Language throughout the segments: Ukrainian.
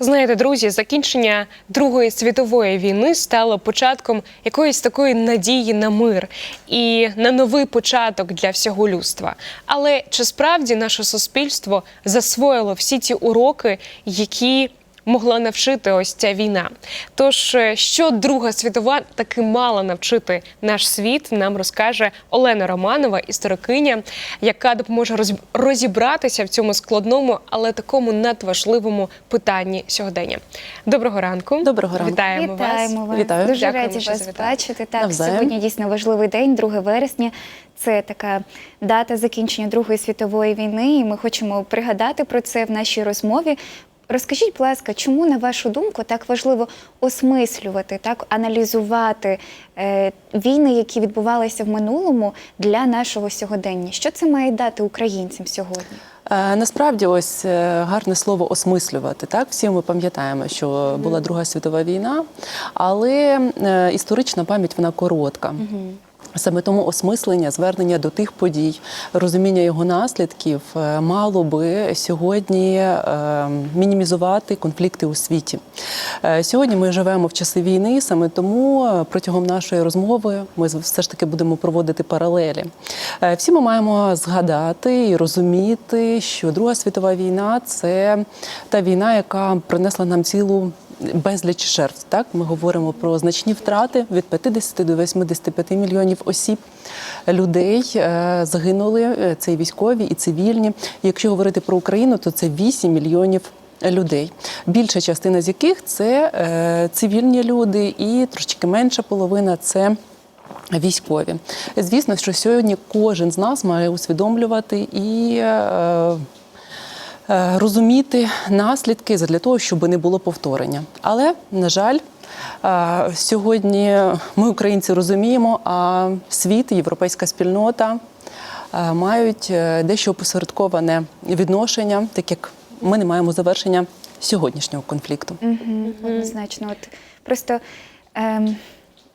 Знаєте, друзі, закінчення Другої світової війни стало початком якоїсь такої надії на мир і на новий початок для всього людства. Але чи справді наше суспільство засвоїло всі ті уроки, які могла навчити ось ця війна? Тож, е, що Друга світова таки мала навчити наш світ, нам розкаже Олена Романова, історикиня, яка допоможе роз- розібратися в цьому складному, але такому надважливому питанні сьогодення. Доброго ранку. Доброго ранку. Вітаємо, Вітаємо вас. Вітаю. Дуже раді вас бачити. Так, Навзаєм. сьогодні дійсно важливий день, 2 вересня. Це така дата закінчення Другої світової війни, і ми хочемо пригадати про це в нашій розмові. Розкажіть, будь ласка, чому на вашу думку так важливо осмислювати, так аналізувати е, війни, які відбувалися в минулому для нашого сьогодення? Що це має дати українцям сьогодні? Е, Насправді, ось е, гарне слово осмислювати. Так, всі ми пам'ятаємо, що була Друга світова війна, але е, історична пам'ять вона коротка. Саме тому осмислення, звернення до тих подій, розуміння його наслідків е, мало би сьогодні е, мінімізувати конфлікти у світі. Е, Сьогодні ми живемо в часи війни, саме тому протягом нашої розмови ми все ж таки будемо проводити паралелі. Всі ми маємо згадати і розуміти, що Друга світова війна це та війна, яка принесла нам цілу безліч жертв. Так ми говоримо про значні втрати від 50 до 85 мільйонів осіб. Людей е, загинули. е, Це і військові, і цивільні. Якщо говорити про Україну, то це 8 мільйонів. Людей, більша частина з яких це е, цивільні люди, і трошки менша половина це військові. Звісно, що сьогодні кожен з нас має усвідомлювати і е, розуміти наслідки для того, щоб не було повторення. Але, на жаль, е, сьогодні ми, українці, розуміємо, а світ, європейська спільнота е, мають е, дещо опосередковане відношення, так як ми не маємо завершення сьогоднішнього конфлікту. Однозначно. От просто ем,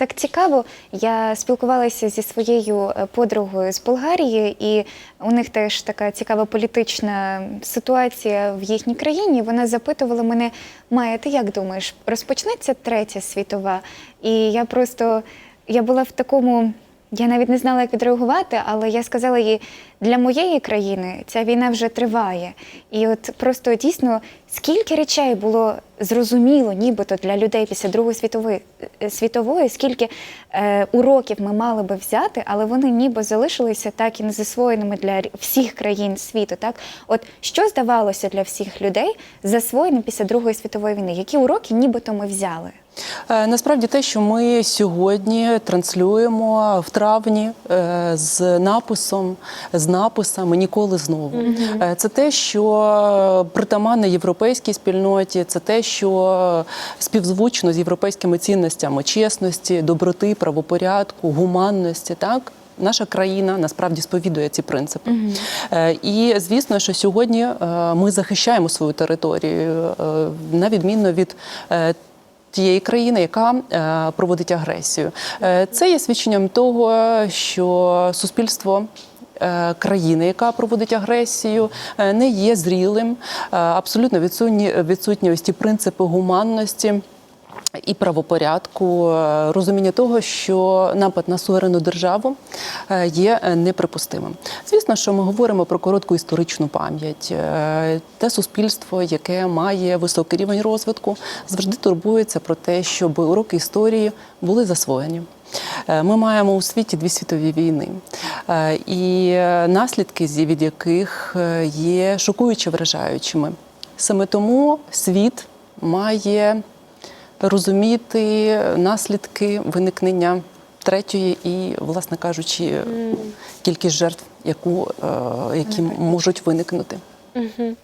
так цікаво. Я спілкувалася зі своєю е, подругою з Болгарії, і у них теж така цікава політична ситуація в їхній країні. Вона запитувала мене: Майя, ти як думаєш, розпочнеться третя світова? І я просто я була в такому. Я навіть не знала, як відреагувати, але я сказала їй, для моєї країни ця війна вже триває. І от просто дійсно скільки речей було зрозуміло, нібито для людей після Другої світової, е, світової, скільки е, уроків ми мали би взяти, але вони ніби залишилися так і не засвоєними для всіх країн світу. Так, от що здавалося для всіх людей засвоєним після Другої світової війни? Які уроки нібито ми взяли? Е, Насправді те, що ми сьогодні транслюємо в травні е, з написом, з написами ніколи знову. Е, Це те, що притаманне європейській спільноті, це те, що співзвучно з європейськими цінностями чесності, доброти, правопорядку, гуманності. Так. Наша країна насправді сповідує ці принципи. Е, І звісно, що сьогодні ми захищаємо свою територію на відміну від тієї країни, яка е, проводить агресію. Е, Це є свідченням того, що суспільство. е, Країни, яка проводить агресію, не є зрілим, абсолютно відсутні, відсутні ось ті принципи гуманності і правопорядку, е, розуміння того, що напад на суверенну державу е, є е, неприпустимим. Звісно, що ми говоримо про коротку історичну пам'ять. Те суспільство, яке має високий рівень розвитку, завжди турбується про те, щоб уроки історії були засвоєні. Ми маємо у світі дві світові війни, і наслідки, від яких є шокуюче вражаючими. Саме тому світ має розуміти наслідки виникнення третьої і, власне кажучи, кількість жертв, яку, е, які можуть виникнути. Мгм.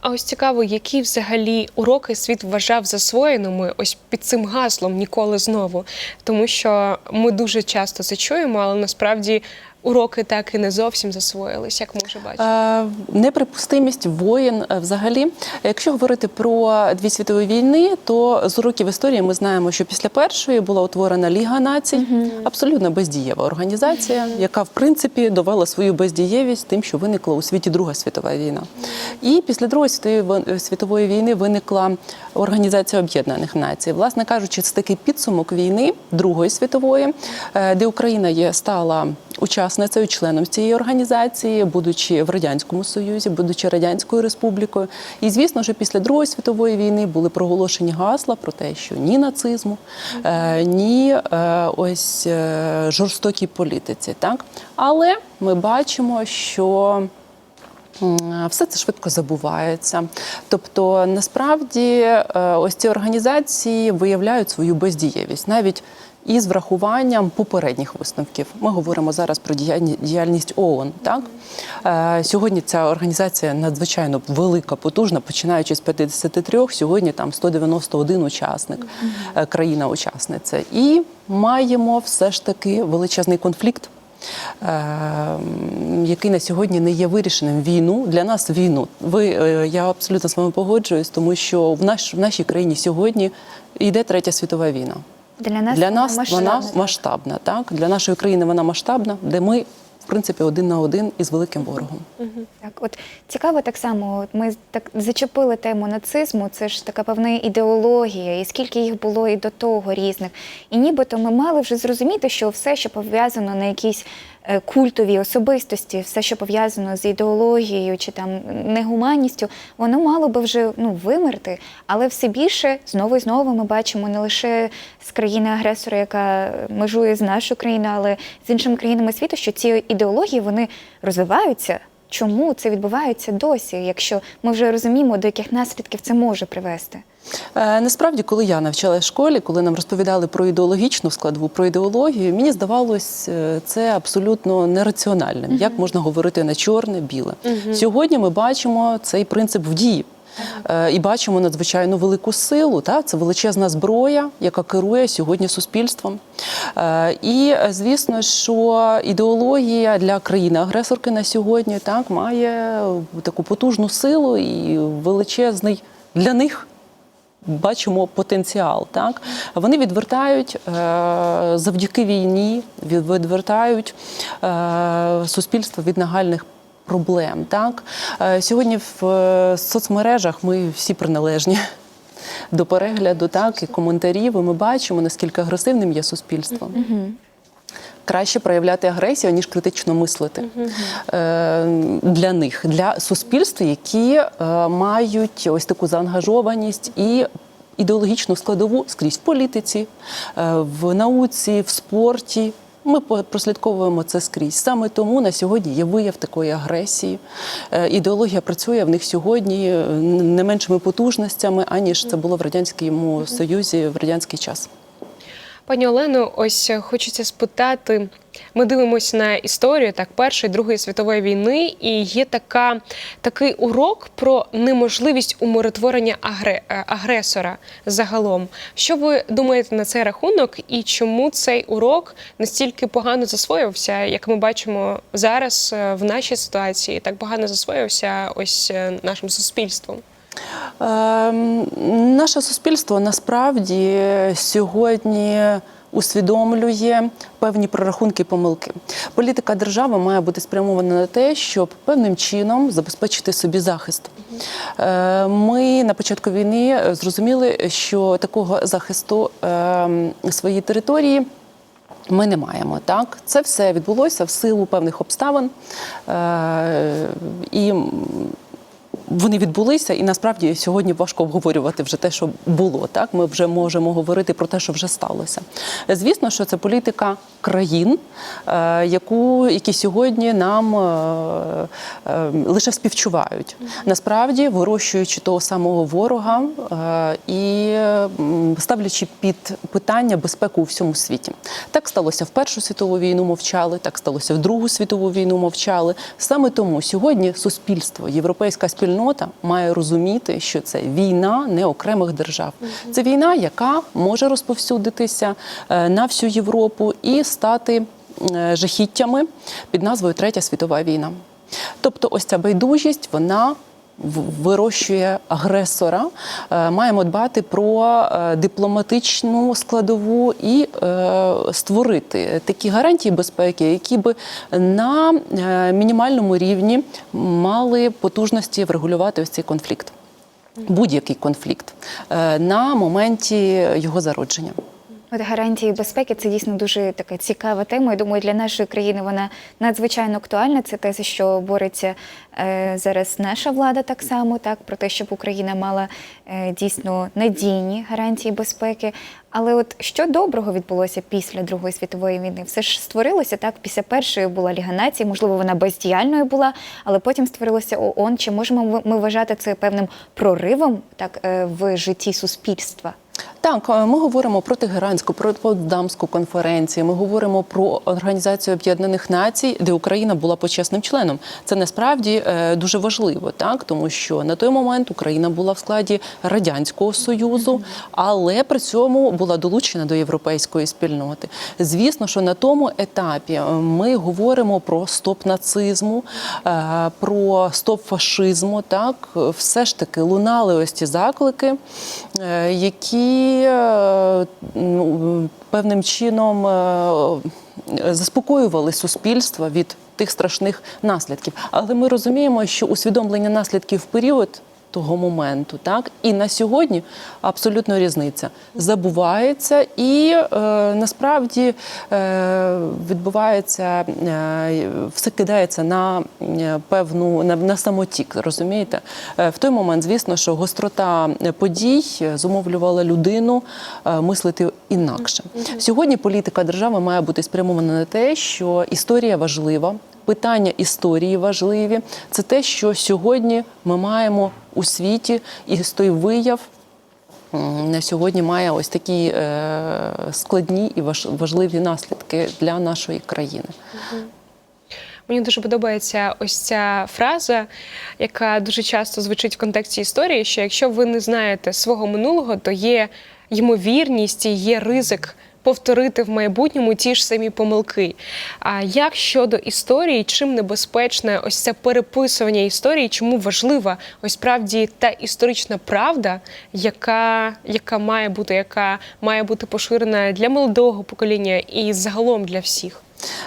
А ось цікаво, які взагалі уроки світ вважав засвоєними ось під цим гаслом ніколи знову. Тому що ми дуже часто це чуємо, але насправді уроки так і не зовсім засвоїлись, як ми вже бачимо? Е, Неприпустимість воєн е, взагалі. Якщо говорити про дві світові війни, то з уроків історії ми знаємо, що після першої була утворена Ліга націй, абсолютно бездієва організація, яка в принципі довела свою бездієвість тим, що виникла у світі Друга світова війна. І після Другої світової світової війни виникла Організація Об'єднаних Націй. Власне кажучи, це такий підсумок війни Другої світової, е, де Україна є стала учасницею, членом цієї організації, будучи в радянському союзі, будучи радянською республікою. І звісно, що після Другої світової війни були проголошені гасла про те, що ні нацизму, е, ні е, ось е, жорстокій політиці. Так, але ми бачимо, що Все це швидко забувається. Тобто, насправді, ось ці організації виявляють свою бездієвість навіть із врахуванням попередніх висновків. Ми говоримо зараз про діяльні- діяльність ООН. Так Е, сьогодні ця організація надзвичайно велика, потужна, починаючи з 53, сьогодні там 191 учасник, е, країна-учасниця. І маємо все ж таки величезний конфлікт е, який на сьогодні не є вирішеним війну для нас війну. Ви я абсолютно з вами погоджуюсь, тому що в наш в нашій країні сьогодні йде третя світова війна. Для нас, для нас нас вона масштабна. масштабна. Так для нашої країни вона масштабна, де ми в принципі один на один із великим ворогом. Так, от цікаво так само. От ми так зачепили тему нацизму. Це ж така певна ідеологія, і скільки їх було і до того різних. І нібито ми мали вже зрозуміти, що все, що пов'язано на якійсь е, культовій особистості, все, що пов'язано з ідеологією чи там негуманністю, воно мало би вже ну вимерти. Але все більше знову і знову ми бачимо не лише з країни-агресора, яка межує з нашою країною, але з іншими країнами світу, що ці ідеології вони розвиваються. Чому це відбувається досі, якщо ми вже розуміємо, до яких наслідків це може привести? Е, Насправді, коли я навчалася в школі, коли нам розповідали про ідеологічну складову, про ідеологію, мені здавалось е, це абсолютно нераціональним. Як можна говорити на чорне, біле? Сьогодні ми бачимо цей принцип в дії. Е, І бачимо надзвичайно велику силу. Та? Це величезна зброя, яка керує сьогодні суспільством. І звісно, що ідеологія для країни-агресорки на сьогодні так має таку потужну силу і величезний для них бачимо потенціал. Так вони відвертають е, завдяки війні, відвертають е, суспільство від нагальних. Проблем так Е, сьогодні в соцмережах ми всі приналежні до перегляду, так і коментарів. І ми бачимо наскільки агресивним є суспільство. Краще проявляти агресію, ніж критично мислити е, для них, для суспільств, які е, мають ось таку заангажованість і ідеологічну складову скрізь в політиці, е, в науці, в спорті. Ми прослідковуємо це скрізь. Саме тому на сьогодні є вияв такої агресії. Ідеологія працює в них сьогодні не меншими потужностями, аніж це було в радянському союзі в радянський час. Пані Олено, ось е, хочеться спитати. Ми дивимося на історію так Першої Другої світової війни, і є така такий урок про неможливість умиротворення е, агресора загалом. Що ви думаєте на цей рахунок, і чому цей урок настільки погано засвоївся, як ми бачимо зараз е, в нашій ситуації, так погано засвоївся ось нашим суспільством? Ем, Наше суспільство насправді сьогодні усвідомлює певні прорахунки і помилки. Політика держави має бути спрямована на те, щоб певним чином забезпечити собі захист. Е, Ми на початку війни зрозуміли, що такого захисту ем, своєї території. Ми не маємо так. Це все відбулося в силу певних обставин. Е, і вони відбулися, і насправді сьогодні важко обговорювати вже те, що було. Так ми вже можемо говорити про те, що вже сталося. Звісно, що це політика країн, е, яку які сьогодні нам е, е, лише співчувають. Насправді вирощуючи того самого ворога і ставлячи під питання безпеку у всьому світі. Так сталося в Першу світову війну. Мовчали, так сталося в Другу світову війну. Мовчали. Саме тому сьогодні суспільство, європейська спільнота має розуміти, що це війна не окремих держав. Це війна, яка може розповсюдитися е, на всю Європу і стати е, жахіттями під назвою Третя світова війна. Тобто, ось ця байдужість, вона вирощує агресора. Е, Маємо дбати про е, дипломатичну складову і е, створити такі гарантії безпеки, які би на мінімальному рівні мали потужності врегулювати ось цей конфлікт. Будь-який конфлікт на моменті його зародження. От гарантії безпеки це дійсно дуже така цікава тема. Я думаю, для нашої країни вона надзвичайно актуальна. Це те, що бореться е, зараз наша влада так само, так про те, щоб Україна мала е, дійсно надійні гарантії безпеки. Але от що доброго відбулося після Другої світової війни? Все ж створилося так. Після першої була Ліга націй, можливо, вона бездіяльною була, але потім створилося ООН. Чи можемо ми- ми вважати це певним проривом так е, в житті суспільства? Так, е, ми говоримо про Тегеранську, про Потсдамську конференцію. Ми говоримо про Організацію Об'єднаних Націй, де Україна була почесним членом. Це насправді е, дуже важливо, так тому що на той момент Україна була в складі радянського союзу, але при цьому була долучена до європейської спільноти. Звісно, що на тому етапі е, ми говоримо про стоп нацизму, про стоп фашизму. Так, все ж таки лунали ось ці заклики, які е, ну, певним чином е, заспокоювали суспільство від тих страшних наслідків. Але ми розуміємо, що усвідомлення наслідків в період. Того моменту, так і на сьогодні абсолютно різниця забувається, і е, насправді е, відбувається е, все кидається на е, певну на, на самотік. Розумієте, Е, в той момент, звісно, що гострота подій зумовлювала людину е, мислити інакше. Сьогодні політика держави має бути спрямована на те, що історія важлива. Питання історії важливі. Це те, що сьогодні ми маємо у світі, і той вияв на сьогодні має ось такі е, складні і важливі наслідки для нашої країни. Мені дуже подобається ось ця фраза, яка дуже часто звучить в контексті історії: що якщо ви не знаєте свого минулого, то є ймовірність і є ризик. Повторити в майбутньому ті ж самі помилки. А як щодо історії, чим небезпечне ось це переписування історії, чому важлива ось справді та історична правда, яка, яка має бути, яка має бути поширена для молодого покоління і загалом для всіх?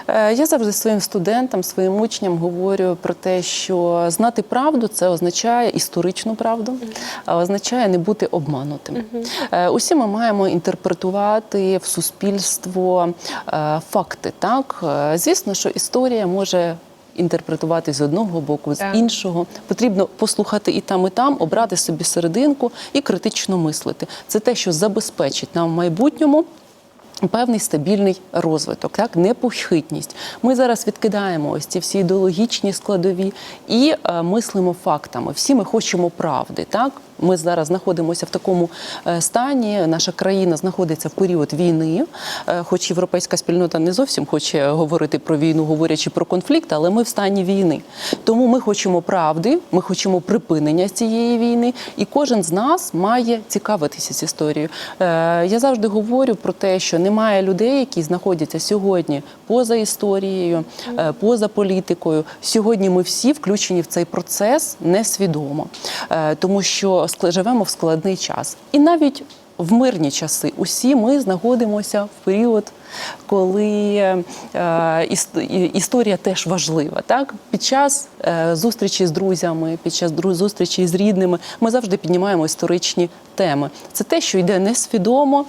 Е, Я завжди своїм студентам, своїм учням говорю про те, що знати правду це означає історичну правду, а означає не бути обманутим. Е, Усі ми маємо інтерпретувати в суспільство е, факти. Так, звісно, що історія може. Інтерпретувати з одного боку, з Так. іншого потрібно послухати і там, і там, обрати собі серединку і критично мислити. Це те, що забезпечить нам в майбутньому Певний стабільний розвиток, так непохитність. Ми зараз відкидаємо ось ці всі ідеологічні складові і е, мислимо фактами. Всі ми хочемо правди. Так ми зараз знаходимося в такому е, стані. Наша країна знаходиться в період війни, е, хоч європейська спільнота не зовсім хоче говорити про війну, говорячи про конфлікт, але ми в стані війни. Тому ми хочемо правди, ми хочемо припинення цієї війни, і кожен з нас має цікавитися з історією. Е, я завжди говорю про те, що немає людей, які знаходяться сьогодні поза історією, поза політикою. Сьогодні ми всі включені в цей процес несвідомо, тому що живемо в складний час. І навіть в мирні часи усі ми знаходимося в період, коли е, іс- історія теж важлива. Так? Під час е, зустрічі з друзями, під час зустрічі з рідними, ми завжди піднімаємо історичні теми. Це те, що йде несвідомо.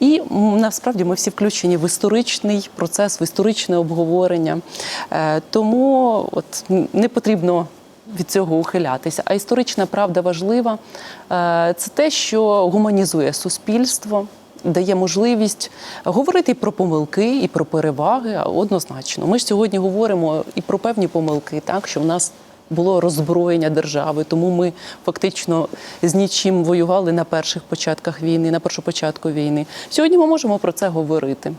І насправді ми всі включені в історичний процес, в історичне обговорення. Е, Тому от не потрібно від цього ухилятися. А історична правда важлива. Е, Це те, що гуманізує суспільство. Дає можливість говорити і про помилки, і про переваги однозначно. Ми ж сьогодні говоримо і про певні помилки, так що в нас було роззброєння держави, тому ми фактично з нічим воювали на перших початках війни, на першопочатку війни. Сьогодні ми можемо про це говорити,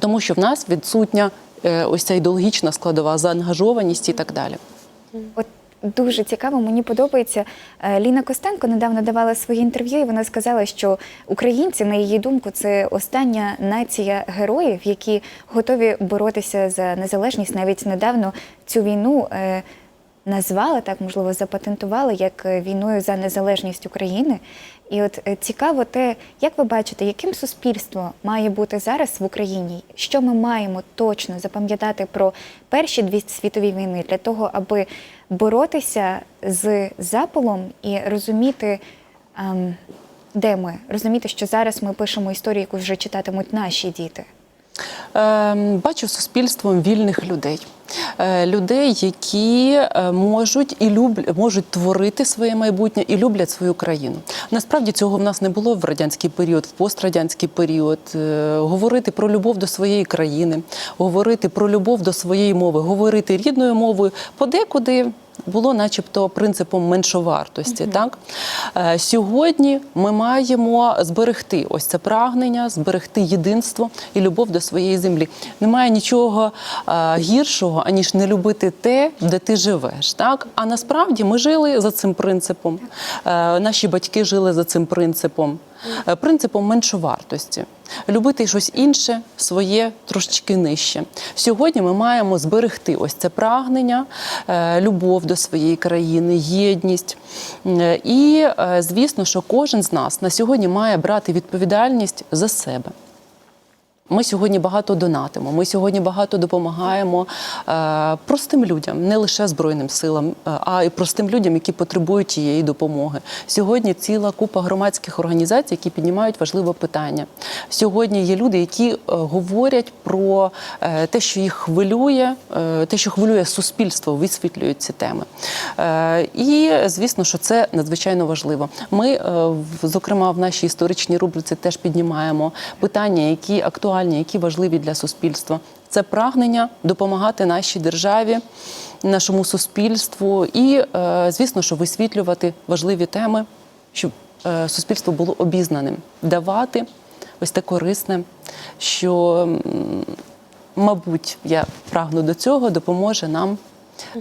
тому що в нас відсутня е, ось ця ідеологічна складова заангажованість і так далі. От дуже цікаво. Мені подобається. Е, Ліна Костенко недавно давала своє інтерв'ю, і вона сказала, що українці, на її думку, це остання нація героїв, які готові боротися за незалежність. Навіть недавно цю війну. Назвала так, можливо, запатентувала як е, війною за незалежність України. І от е, цікаво те, як ви бачите, яким суспільство має бути зараз в Україні? Що ми маємо точно запам'ятати про перші дві світові війни для того, аби боротися з запалом і розуміти, ем, де ми, розуміти, що зараз ми пишемо історію, яку вже читатимуть наші діти. Ем, Бачу суспільством вільних людей. Е, Людей, які е, можуть і люблять, можуть творити своє майбутнє і люблять свою країну. Насправді цього в нас не було в радянський період, в пострадянський період. Е, Говорити про любов до своєї країни, говорити про любов до своєї мови, говорити рідною мовою подекуди. Було, начебто, принципом меншовартості. Так Е, сьогодні ми маємо зберегти ось це прагнення, зберегти єдинство і любов до своєї землі. Немає нічого е, гіршого, аніж не любити те, де ти живеш. Так а насправді ми жили за цим принципом. Е, Наші батьки жили за цим принципом, принципом меншовартості. Любити щось інше, своє трошечки нижче. Сьогодні ми маємо зберегти ось це прагнення, е, любов до своєї країни, єдність. Е, І, е, звісно, що кожен з нас на сьогодні має брати відповідальність за себе. Ми сьогодні багато донатимо. Ми сьогодні багато допомагаємо е, простим людям, не лише збройним силам, е, а й простим людям, які потребують цієї допомоги. Сьогодні ціла купа громадських організацій, які піднімають важливе питання. Сьогодні є люди, які е, говорять про е, те, що їх хвилює, те, що хвилює суспільство, висвітлюють ці теми. Е, і звісно, що це надзвичайно важливо. Ми, зокрема, в нашій історичній рубриці теж піднімаємо питання, які актуальні, які важливі для суспільства. Це прагнення допомагати нашій державі, нашому суспільству, і, е, звісно, що висвітлювати важливі теми, щоб е, суспільство було обізнаним, давати ось те корисне, що, мабуть, я прагну до цього, допоможе нам е,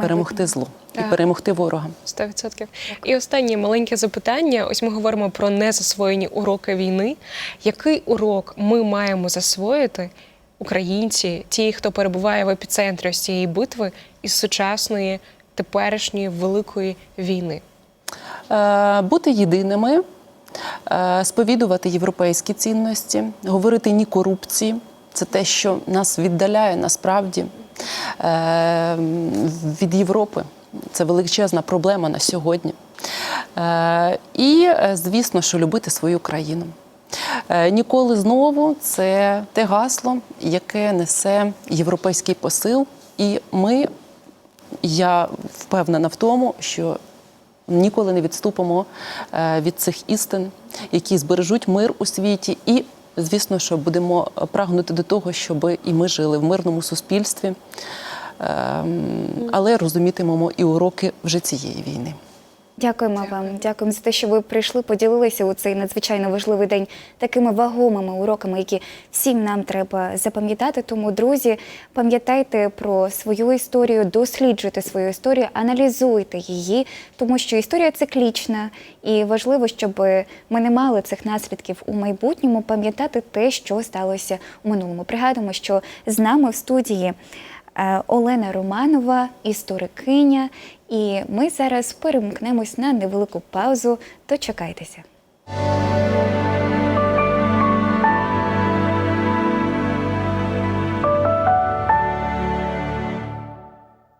перемогти зло і Так. перемогти ворога. 100%. І останнє маленьке запитання. Ось ми говоримо про незасвоєні уроки війни. Який урок ми маємо засвоїти, українці, ті, хто перебуває в епіцентрі ось цієї битви із сучасної теперішньої великої війни? Е, бути єдиними, е, сповідувати європейські цінності, говорити ні корупції. Це те, що нас віддаляє насправді від Європи. Це величезна проблема на сьогодні. Е, І, е, звісно, що любити свою країну. Е, Ніколи знову це те гасло, яке несе європейський посил. І ми, я впевнена в тому, що ніколи не відступимо е, від цих істин, які збережуть мир у світі, і звісно, що будемо прагнути до того, щоб і ми жили в мирному суспільстві, Ем, але розумітимемо і уроки вже цієї війни. Дякуємо вам, дякуємо за те, що ви прийшли, поділилися у цей надзвичайно важливий день такими вагомими уроками, які всім нам треба запам'ятати. Тому, друзі, пам'ятайте про свою історію, досліджуйте свою історію, аналізуйте її, тому що історія циклічна, і важливо, щоб ми не мали цих наслідків у майбутньому, пам'ятати те, що сталося у минулому. Пригадуємо, що з нами в студії. е, Олена Романова, історикиня, і ми зараз перемкнемось на невелику паузу. Дочекайтеся.